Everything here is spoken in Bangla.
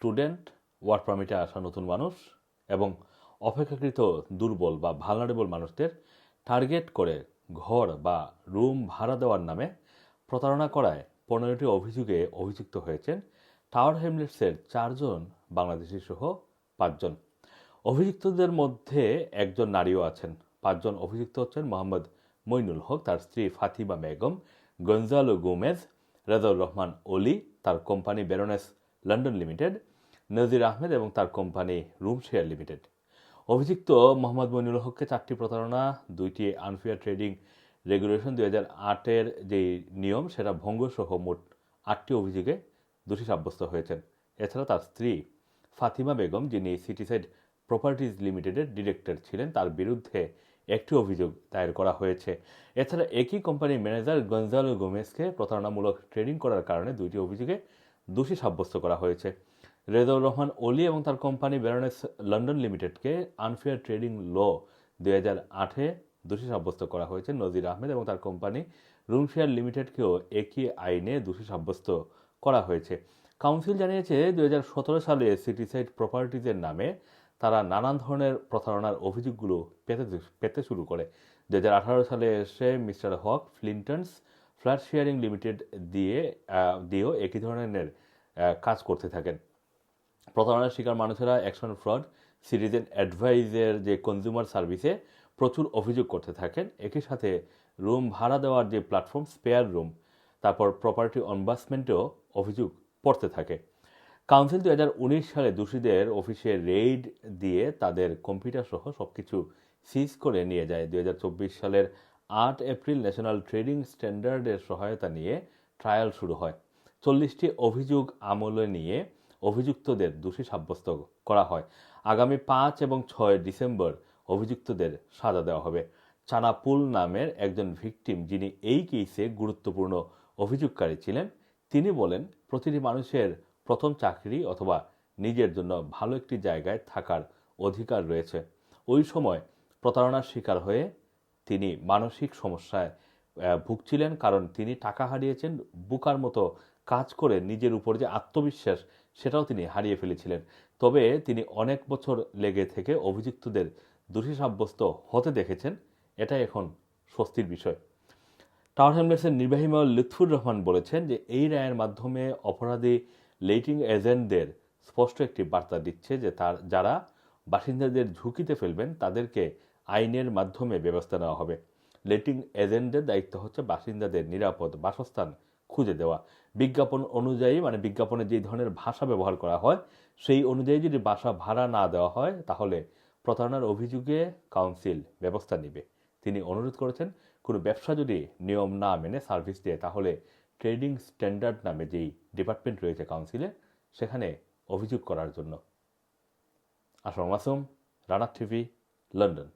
স্টুডেন্ট ওয়ার্ক পারমিটে আসা নতুন মানুষ এবং অপেক্ষাকৃত দুর্বল বা ভালনারেবল মানুষদের টার্গেট করে ঘর বা রুম ভাড়া দেওয়ার নামে প্রতারণা করায় পনেরোটি অভিযোগে অভিযুক্ত হয়েছেন টাওয়ার হ্যামলেটসের চারজন বাংলাদেশি সহ পাঁচজন। অভিযুক্তদের মধ্যে একজন নারীও আছেন। পাঁচজন অভিযুক্ত হচ্ছেন মোহাম্মদ মইনুল হক, তার স্ত্রী ফাতিমা বেগম, গঞ্জালো গোমেজ, রেজাউর রহমান অলি, তার কোম্পানি বেরোনেস, লন্ডন লিমিটেড নজির আহমেদ এবং তার কোম্পানি রুম শেয়ার লিমিটেড। অভিযুক্ত মোহাম্মদ মইনুল হককে চারটি প্রতারণা, দুইটি আনফেয়ার ট্রেডিং রেগুলেশন দুই হাজার আটের যে নিয়ম, সেটা ভঙ্গসহ মোট আটটি অভিযোগে দোষী সাব্যস্ত হয়েছেন। এছাড়া তার স্ত্রী ফাতিমা বেগম, যিনি সিটিসাইড প্রপার্টিজ লিমিটেডের ডিরেক্টর ছিলেন, তার বিরুদ্ধে একটি অভিযোগ দায়ের করা হয়েছে। এছাড়া একই কোম্পানির ম্যানেজার গঞ্জালো গোমেজকে প্রতারণামূলক ট্রেডিং করার কারণে দুইটি অভিযোগে দোষী সাব্যস্ত করা হয়েছে। রেজাউর রহমান অলি এবং তার কোম্পানি ব্যারনেস লন্ডন লিমিটেডকে আনফেয়ার ট্রেডিং ল দুই হাজার আটে দোষী সাব্যস্ত করা হয়েছে নজির আহমেদ এবং তার কোম্পানি রুমশেয়ার লিমিটেডকেও একই আইনে দোষী সাব্যস্ত করা হয়েছে। কাউন্সিল জানিয়েছে দু হাজার সতেরো সালে সিটিসাইড প্রপার্টিজের নামে তারা নানান ধরনের প্রতারণার অভিযোগগুলো পেতে পেতে শুরু করে। দু হাজার আঠারো সালে এসে mister Haque Flintons flat sharing limited দিয়ে দিয়েও একই ধরনের কাজ করতে থাকেন। প্রতারণার শিকার মানুষেরা অ্যাকশন ফ্রড সিটিজেন অ্যাডভাইজের যে কনজিউমার সার্ভিসে প্রচুর অভিযোগ করতে থাকেন। একই সাথে রুম ভাড়া দেওয়ার যে প্ল্যাটফর্ম স্পেয়ার রুম তারপর প্রপার্টি অনবাসমেন্টেও অভিযোগ পড়তে থাকে। কাউন্সিল দু হাজার উনিশ সালে দোষীদের অফিসে রেইড দিয়ে তাদের কম্পিউটার সহ সব কিছু সিজ করে নিয়ে যায়। দু হাজার চব্বিশ সালের আট এপ্রিল ন্যাশনাল ট্রেডিং স্ট্যান্ডার্ডের সহায়তা নিয়ে ট্রায়াল শুরু হয়। চল্লিশটি অভিযোগ আমলে নিয়ে অভিযুক্তদের দোষী সাব্যস্ত করা হয়। আগামী পাঁচ এবং ছয় ডিসেম্বর অভিযুক্তদের সাজা দেওয়া হবে। চানাপুল নামের একজন ভিকটিম যিনি এই কেসে গুরুত্বপূর্ণ অভিযোগকারী ছিলেন, তিনি বলেন, প্রতিটি মানুষের প্রথম চাকরি অথবা নিজের জন্য ভালো একটি জায়গায় থাকার অধিকার রয়েছে। ওই সময় প্রতারণার শিকার হয়ে তিনি মানসিক সমস্যায় ভুগছিলেন কারণ তিনি টাকা হারিয়েছেন, বুকার মতো কাজ করে নিজের উপর যে আত্মবিশ্বাস সেটাও তিনি হারিয়ে ফেলেছিলেন। তবে তিনি অনেক বছর লেগে থেকে অভিযুক্তদের দোষী সাব্যস্ত হতে দেখেছেন, এটাই এখন স্বস্তির বিষয়। টাওয়ার হ্যামলেটসের নির্বাহী মেয়র লুৎফুর রহমান বলেছেন যে, এই রায়ের মাধ্যমে অপরাধী লেটিং এজেন্টদের স্পষ্ট একটি বার্তা দিচ্ছে যে, তার, যারা বাসিন্দাদের ঝুঁকিতে ফেলবেন, তাদেরকে আইনের মাধ্যমে ব্যবস্থা নেওয়া হবে। লেটিং এজেন্টদের দায়িত্ব হচ্ছে বাসিন্দাদের নিরাপদ বাসস্থান খুঁজে দেওয়া। বিজ্ঞাপন অনুযায়ী মানে বিজ্ঞাপনে যে ধরনের ভাষা ব্যবহার করা হয়, সেই অনুযায়ী যদি বাসা ভাড়া না দেওয়া হয়, তাহলে প্রতারণার অভিযোগে কাউন্সিল ব্যবস্থা নেবে। তিনি অনুরোধ করেছেন, কোনো ব্যবসা যদি নিয়ম না মেনে সার্ভিস দেয়, তাহলে ট্রেডিং স্ট্যান্ডার্ড নামে যেই ডিপার্টমেন্ট রয়েছে কাউন্সিলে, সেখানে অভিযোগ করার জন্য। Assam Masum Rana TV, London.